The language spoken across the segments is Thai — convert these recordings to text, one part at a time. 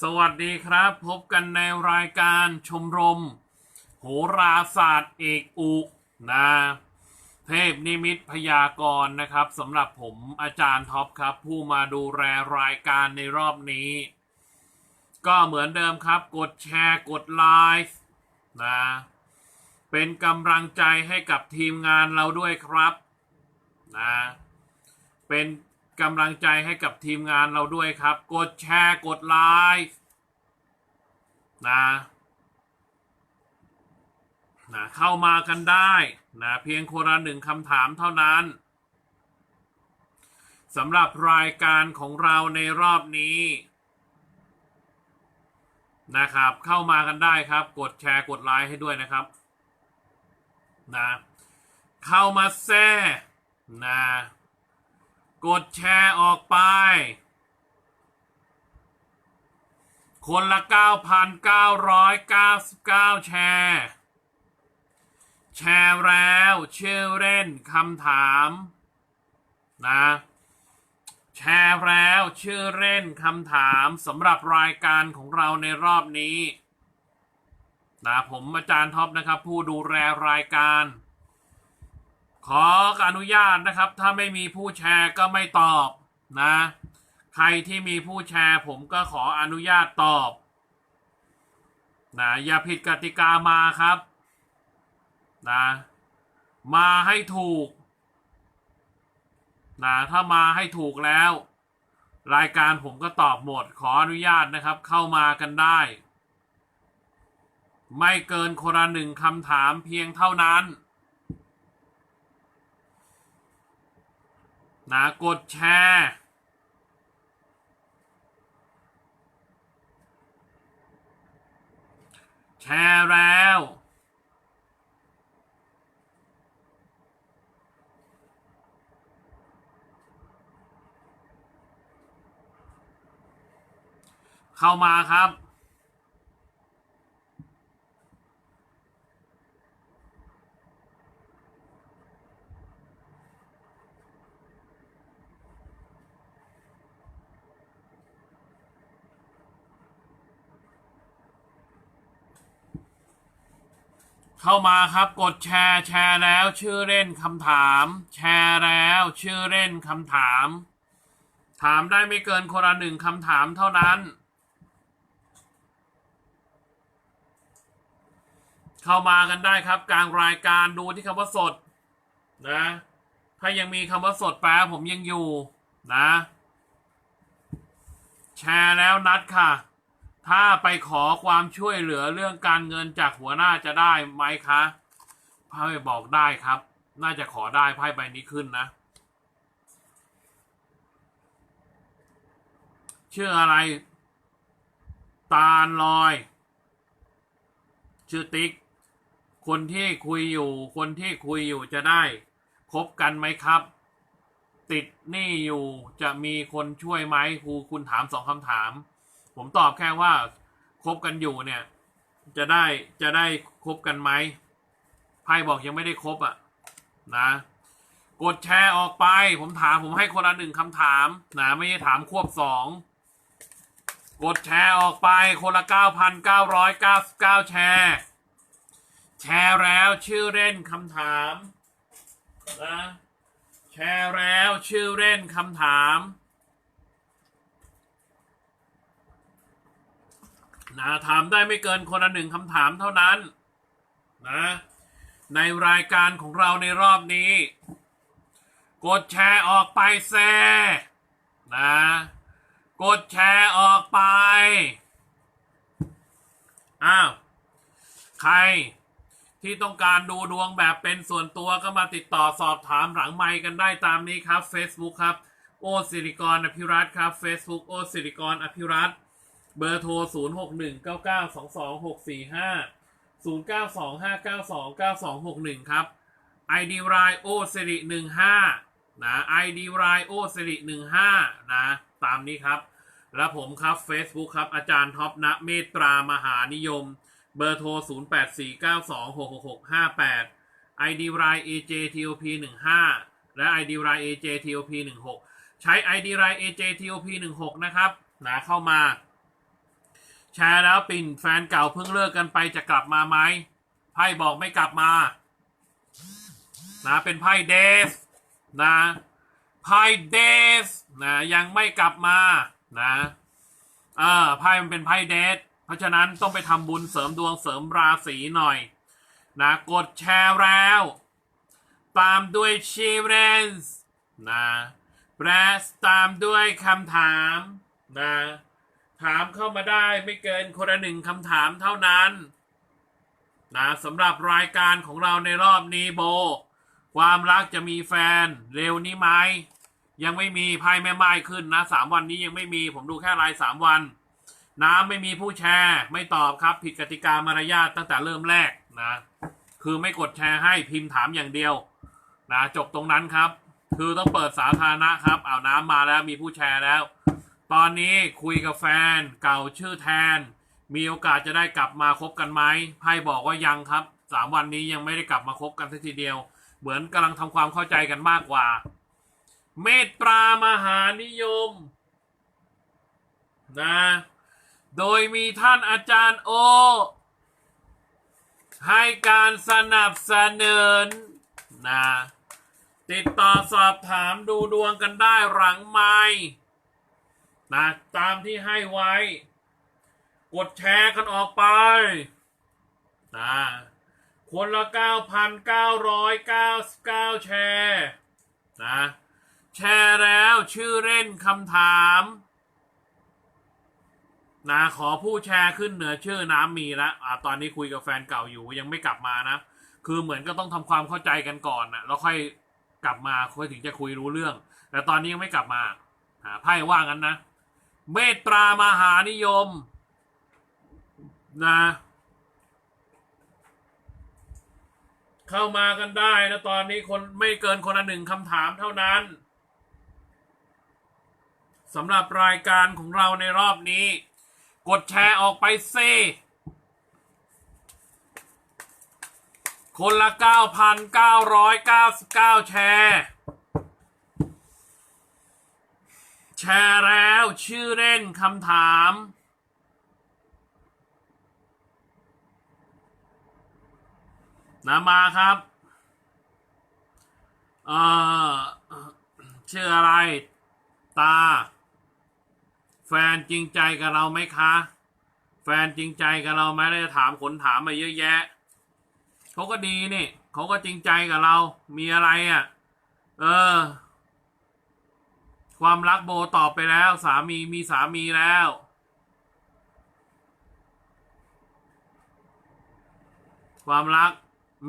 สวัสดีครับ พบกันในรายการชมรม โหราศาสตร์เอกอุนะเทพนิมิตพยากรณ์นะครับสำหรับผมอาจารย์ท็อปครับ ผู้มาดูแลรายการในรอบนี้ ก็เหมือนเดิมครับ กดแชร์กดไลฟ์นะเป็นกำลังใจให้กับทีมงานเราด้วยครับนะเป็น กำลังใจให้กับทีมงานเราด้วยครับ กดแชร์กดไลฟ์นะนะเข้ามากันได้นะเพียงคนละหนึ่งคำถามเท่านั้นสำหรับรายการของเราในรอบนี้นะครับ เข้ามากันได้ครับ กดแชร์กดไลค์ให้ด้วยนะครับนะเข้ามาแซ่นะ กดแชร์ออกไป คนละ 9,999 แชร์ แชร์แล้วชื่อเล่นคำถาม นะ แชร์แล้วชื่อเล่นคำถามสำหรับรายการของเราในรอบนี้นะผมอาจารย์ท็อปนะครับ ผู้ดูแลรายการ ขออนุญาตนะครับ ถ้าไม่มีผู้แชร์ก็ไม่ตอบนะ ใครที่มีผู้แชร์ ผมก็ขออนุญาตตอบนะอย่าผิดกติกามาครับนะมาให้ถูกนะถ้ามาให้ถูกแล้ว รายการผมก็ตอบหมด ขออนุญาตนะครับ เข้ามากันได้ ไม่เกินคนละหนึ่งคำถามเพียงเท่านั้น นะกดแชร์แชร์แล้วเข้ามาครับ เข้ามาครับกดแชร์แชร์แล้วชื่อเล่นคำถาม แชร์แล้วชื่อเล่นคำถาม ถามได้ไม่เกินคนละหนึ่งคำถามเท่านั้น เข้ามากันได้ครับ กลางรายการดูที่คำว่าสดนะ ถ้ายังมีคำว่าสดแปลผมยังอยู่นะ แชร์แล้วนัดค่ะ ถ้าไปขอความช่วยเหลือเรื่องการเงินจากหัวหน้าจะได้ไหมคะไพ่บอกได้ครับ น่าจะขอได้ไพ่ใบนี้ขึ้นนะ ชื่ออะไร ตาลลอย ชื่อติ๊ก คนที่คุยอยู่ คนที่คุยอยู่จะได้คบกันไหมครับ ติดหนี้อยู่จะมีคนช่วยไหมครูคุณถามสองคำถาม ผมตอบแค่ว่าคบกันอยู่เนี่ย จะได้จะได้คบกันไหมไพ่บอกยังไม่ได้คบอะ นะ กดแชร์ออกไป ผมถามผมให้คนละหนึ่งคำถามนะไม่ใช่ถามควบสองกดแชร์ออกไปคนละ9,999แชร์ แชร์แล้วชื่อเล่นคำถามนะแชร์แล้วชื่อเล่นคำถาม นะถามได้ไม่เกินคนละหนึ่งคำถามเท่านั้นนะในรายการของเราในรอบนี้ กดแชร์ออกไปแซ่นะกดแชร์ออกไป อ้าว ใครที่ต้องการดูดวงแบบเป็นส่วนตัวก็มาติดต่อสอบถามหลังไมค์กันได้ตามนี้ครับ Facebook ครับ โอสิริกรอภิรัตครับ Facebook โอสิริกรอภิรัตน์ เบอร์โทร 0 6 1 9 9 2 2 6 4 5 0 9 2 5 9 2 9 2 6 1 ครับ ID รายโอสิริ15 นะ ID รายโอสิริ15 นะ ตามนี้ครับ และผมครับ Facebook ครับ อาจารย์ท็อปนะเมตตรามหานิยม เบอร์โทร 0849266658 ID ราย AJTOP 15และ ID ราย AJTOP 16ใช้ ID ราย AJTOP 16นะครับ นะเข้ามา แชร์แล้วปิ่นแฟนเก่าเพิ่งเลิกกันไปจะกลับมาไหมไพ่บอกไม่กลับมา นะเป็นไพ่เดฟนะไพ่เดฟนะยังไม่กลับมานะเออไพ่มันเป็นไพ่เดทเพราะฉะนั้นต้องไปทำบุญเสริมดวงเสริมราศีหน่อย นะกดแชร์แล้ว ตามด้วยชีเรนส์นะแบรสตามด้วยคำถามนะ ถามเข้ามาได้ไม่เกินคนละหนึ่งคำถามเท่านั้นนะสำหรับรายการของเราในรอบนี้โบ ความรักจะมีแฟนเร็วนี้ไหมยังไม่มีไพ่แม่ไม้ขึ้นนะสามวันนี้ยังไม่มีผมดูแค่รายสามวันน้ำไม่มีผู้แชร์ ไม่ตอบครับ ผิดกติกามารยาทตั้งแต่เริ่มแรกนะ คือไม่กดแชร์ให้พิมพ์ถามอย่างเดียวนะจบตรงนั้นครับ คือต้องเปิดสาธารณะครับเอาน้ำมาแล้วมีผู้แชร์แล้ว ตอนนี้คุยกับแฟนเก่าชื่อแทน มีโอกาสจะได้กลับมาคบกันไหมไพ่บอกว่ายังครับสามวันนี้ยังไม่ได้กลับมาคบกันสักทีเดียว เหมือนกำลังทำความเข้าใจกันมากกว่า เมตตามหานิยม นะ โดยมีท่านอาจารย์โอ ให้การสนับสนุนนะ ติดต่อสอบถามดูดวงกันได้หลังไม้ นะตามที่ให้ไว้ กดแชร์กันออกไปนะคนละ 9,999 แชร์นะแชร์แล้วชื่อเล่นคำถามนะขอผู้แชร์ขึ้นเหนือชื่อน้ำมีแล้วอ่าตอนนี้คุยกับแฟนเก่าอยู่ยังไม่กลับมานะ คือเหมือนก็ต้องทำความเข้าใจกันก่อนนะแล้วค่อยกลับมาค่อยถึงจะคุยรู้เรื่อง แต่ตอนนี้ยังไม่กลับมาหาไพ่ว่างั้นนะ เมตตามหานิยม นะ เข้ามากันได้นะ ตอนนี้คนไม่เกินคนละหนึ่งคำถามเท่านั้นสำหรับรายการของเราในรอบนี้ กดแชร์ออกไปเซคนละ 9,999 แชร์ แชร์แล้วชื่อเล่นคำถามนะมาครับ เอ่อชื่ออะไร ตา แฟนจริงใจกับเราไหมคะ แฟนจริงใจกับเราไหมเราจะถามขนถามมาเยอะแยะเขาก็ดีนี่เขาก็จริงใจกับเรา มีอะไรอะ่ะ เออ ความรักโบตอบไปแล้ว สามีมีสามีแล้ว ความรัก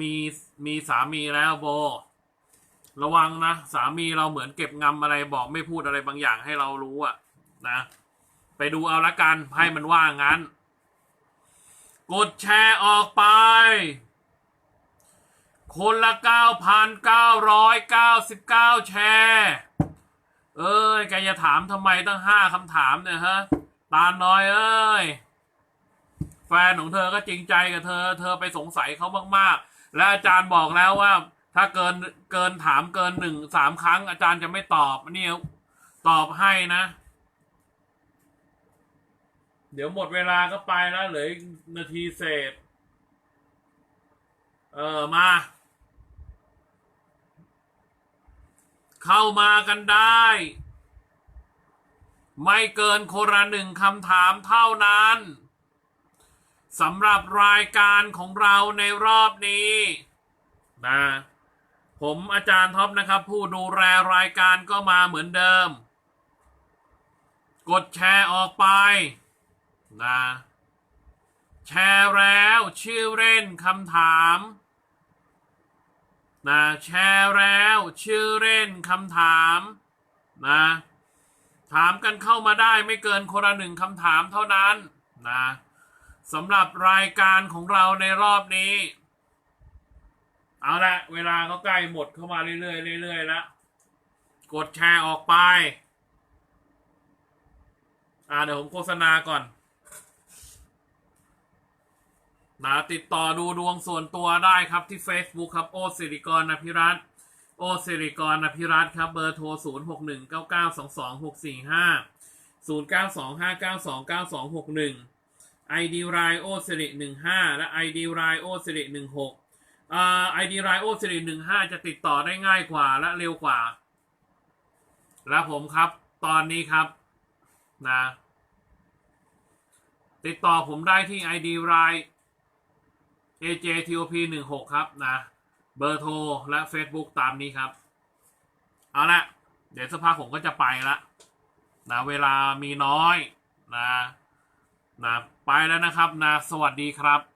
มีมีสามีแล้วโบ ระวังนะ สามีเราเหมือนเก็บงำอะไรบอกไม่พูดอะไรบางอย่างให้เรารู้อะนะ ไปดูเอาละกันให้มันว่างั้น กดแชร์ออกไป คนละ 9,999 แชร์ เอ้ยแกจะถามทำไมตั้งห้าคำถามเนี่ยฮะ ตาน้อยเอ้ย แฟนของเธอก็จริงใจกับเธอ เธอไปสงสัยเขามากๆ และอาจารย์บอกแล้วว่า ถ้าเกินเกินถามเกินหนึ่งสามครั้ง อาจารย์จะไม่ตอบนี่ตอบให้นะ เดี๋ยวหมดเวลาก็ไปแล้วเหลืออีกนาทีเศษ เออมา เข้ามากันได้ ไม่เกินคนละหนึ่งคำถามเท่านั้นสำหรับรายการของเราในรอบนี้นะผมอาจารย์ท็อปนะครับ ผู้ดูแลรายการก็มาเหมือนเดิม กดแชร์ออกไปนะแชร์แล้วชื่อเล่นคำถาม นะแชร์แล้วชื่อเล่นคำถามนะถามกันเข้ามาได้ไม่เกินคนละหนึ่งคำถามเท่านั้นนะสำหรับรายการของเราในรอบนี้ เอาละเวลาก็ใกล้หมดเข้ามาเรื่อยๆเรื่อยๆแล้วกดแชร์ออกไป อ่าเดี๋ยวผมโฆษณาก่อน นะติดต่อดูดวงส่วนตัวได้ครับที่ Facebook ครับโอสิริกรอภิรัตโอสิริกรอภิรัตครับเบอร์โทร 0 6 1 9 9 2 2 6 4 5 0 9 2 5 9 2 9 2 6 1 ID ไรโอสิริหนึ่งห้าและ ID ไรโอสิริหนึ่งหกอ่า ID ไรโอสิริหนึ่งห้าจะติดต่อได้ง่ายกว่าและเร็วกว่า และผมครับตอนนี้ครับนะติดต่อผมได้ที่ ID ไร AJTOP ห ajtop16 ครับนะ เบอร์โทร และ Facebook ตามนี้ครับ เอาละเดี๋ยวสภาพผมก็จะไปละนะเวลามีน้อยนะนะไปแล้วนะครับนะสวัสดีครับ